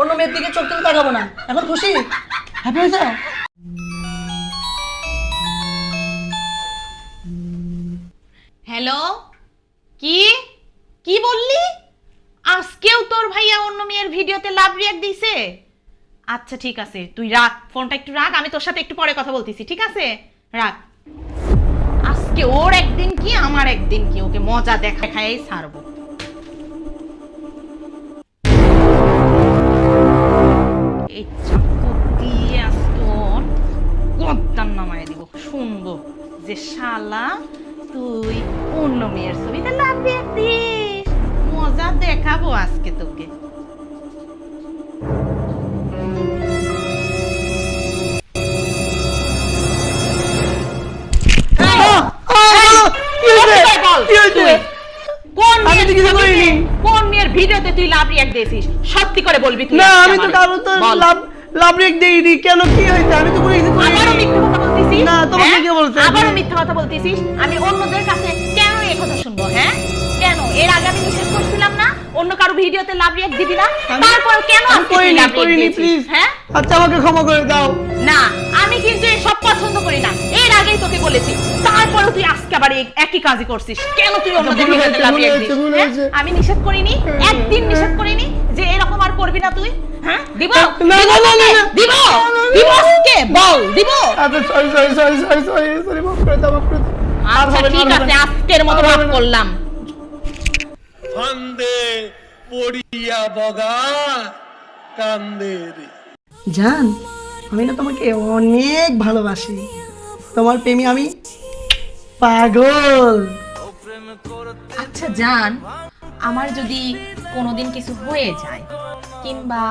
অন্য মেয়ের দিকে চোখ তুলে তাকাবো না। এখন খুশি? হ্যাপি হয়েছে? হ্যালো কি? কি বললি? আজকেও তোর ভাইয়া অন্য মেয়ের ভিডিওতে লাভ রিয়াক্ট দিছে? আচ্ছা ঠিক আছে। তুই রাখ। ফোনটা একটু রাখ। আমি তোর সাথে একটু পরে কথা বলতেছি, ঠিক আছে? রাখ। আজকে ওর একদিন কি, আমার একদিন কি? ওকে মজা দেখা খাই ছাড়বো। শুনব যে শালা তুই অন্য মেয়ের ছবিতে লাভ দিস। মজা দেখাবো আজকে তোকে। বল, কোন মেয়ের ভিডিওতে তুই লাভ রিয়াক্ট দিয়েছিস? সত্যি করে বলবি তুই না আমি তো কারও তো লাভ লাভ রেক দেইনি। কেন কি হয়েছে? আমি তো কোনো কিছু করিনি বলতেছিস? না, তোমাকে হ্যাঁ? কে বলছে? আবারও মিথ্যা কথা বলতেছিস? আমি অন্যদের কাছে কেন এই কথা শুনব হ্যাঁ? কেন? এর আগে আমি নিষেধ করছিলাম না? অন্য কারও ভিডিওতে লাভ রিয়াক্ট দিবি না? তারপর কেন আমি করিনি করিনি প্লিজ হ্যাঁ? আচ্ছা আমাকে ক্ষমা করে দাও। না আমি কিন্তু এসব পছন্দ করি না। এর আগেই তোকে বলেছি তারপরেও তুই আজকে আবার একই কাজই করছিস। কেন তুই অন্যদের ভিডিওতে লাভ রিয়াক্ট দিস হ্যাঁ? আমি নিষেধ করিনি একদিন নিষেধ করিনি যে এরকম আর করবি না তুই হ্যাঁ? দিব? না, দিব। দিব? বল দিব। আচ্ছা sorry sorry sorry sorry sorry sorry মাফ করে দাও মাফ করে দাও। আচ্ছা ঠিক আছে আজকের মতো মাফ করলাম। ফান্দে পড়িয়া বগা কান্দে রে। জান আমি না তোমাকে অনেক ভালোবাসি। তোমার প্রেমী আমি পাগল। আচ্ছা জান আমার যদি কোনোদিন কিছু হয়ে যায় কিংবা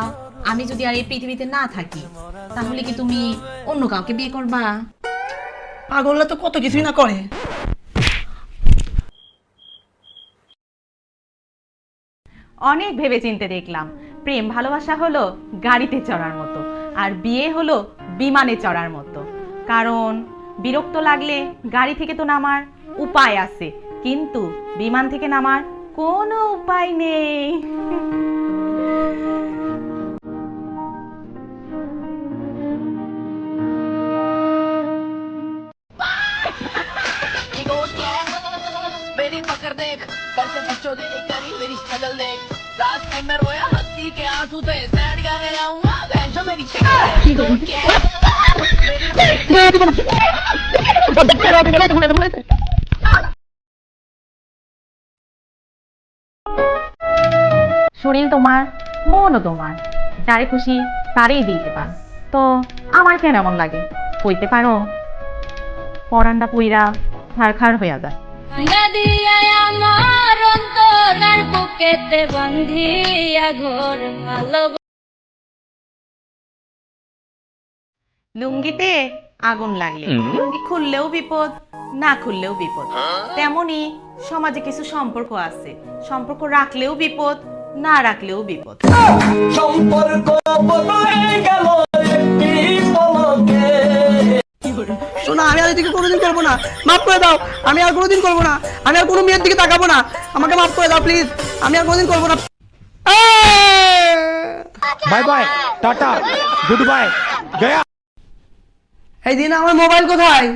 আমি যদি আর এই পৃথিবীতে না থাকি তাহলে কি তুমি অন্য কাউকে বিয়ে করবা? পাগলরা তো কত কিছুই না করে। অনেক ভেবে চিনতে দেখলাম প্রেম ভালোবাসা হলো গাড়িতে চড়ার মতো আর বিয়ে হলো বিমানে চড়ার মতো। কারণ বিরক্ত লাগলে গাড়ি থেকে তো নামার উপায় আছে কিন্তু বিমান থেকে নামার কোনো উপায় নেই। मेरी पकड़ देख कर से बच्चों दे करी मेरी शक्ल देख रास्ते में रोया हंसी के आंसू से सैड गाने आऊंगा बहन मेरी শরীর তোমার মনও তোমার যারে খুশি তারই দিতে পার তো আমার কেন এমন লাগে কইতে পারো পরান্ডা পুইরা খার হইয়া যায় নদিয়ায় আমার অন্তরার বুকেতে বান্ধিয়া ঘর ভালো লুঙ্গিতে আগুন লাগলে। লুঙ্গি খুললেও বিপদ না খুললেও বিপদ। তেমনি সমাজে কিছু সম্পর্ক আছে। সম্পর্ক রাখলেও বিপদ না রাখলেও বিপদ। সম্পর্ক দিকে কোনোদিন করব না। মাফ করে দাও আমি আর কোনোদিন করব না। আমি আর কোনো মেয়ের দিকে তাকাবো না। আমাকে মাফ করে দাও প্লিজ আমি আর কোনোদিন করব না। Bye bye tata good bye গয়া এই দিন আমার মোবাইল কোথায়?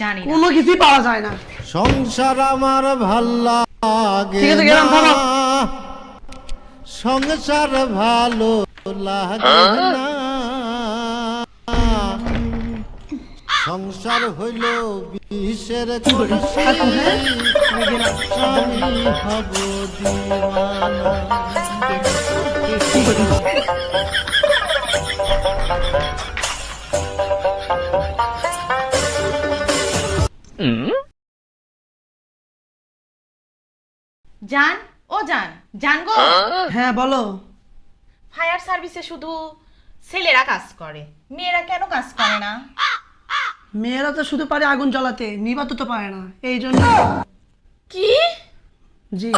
জানি কোনো কিছু পাওয়া যায় না। সংসার আমার ভালো লাগে ঠিক আছে গেলাম থামা। সংসার ভালো লাগে না। সংসার হইল বিষের দিওয়ানা। জান ও জান জান গো। হ্যাঁ বলো। ফায়ার সার্ভিসে শুধু ছেলেরা কাজ করে মেয়েরা কেন কাজ করে না? মেয়েরা তো শুধু পারে আগুন জ্বালাতে নিবাত তো পারে না। এই জন্য কি? জি।